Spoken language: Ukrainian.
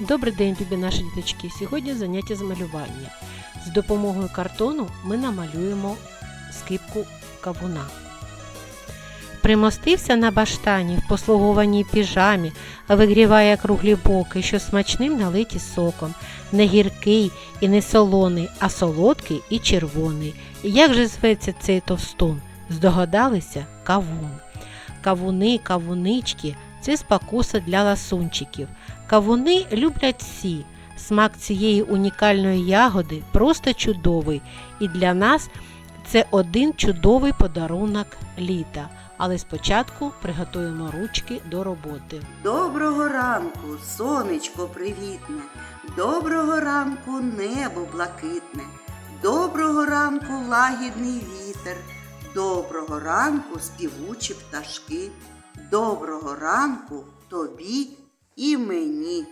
Добрий день, любі наші діточки. Сьогодні заняття з малювання. З допомогою картону ми намалюємо скипку кавуна. Примостився на баштані в послугованій піжамі, вигріває круглі боки, що смачним налиті соком, не гіркий і не солоний, а солодкий і червоний. Як же зветься цей товстун? Здогадалися? Кавун. Кавуни, кавунички це спокуса для ласунчиків. Кавуни люблять всі. Смак цієї унікальної ягоди просто чудовий, і для нас це один чудовий подарунок літа. Але спочатку приготуємо ручки до роботи. Доброго ранку, сонечко привітне, доброго ранку небо блакитне, доброго ранку лагідний вітер, доброго ранку співучі пташки, доброго ранку тобі і мені.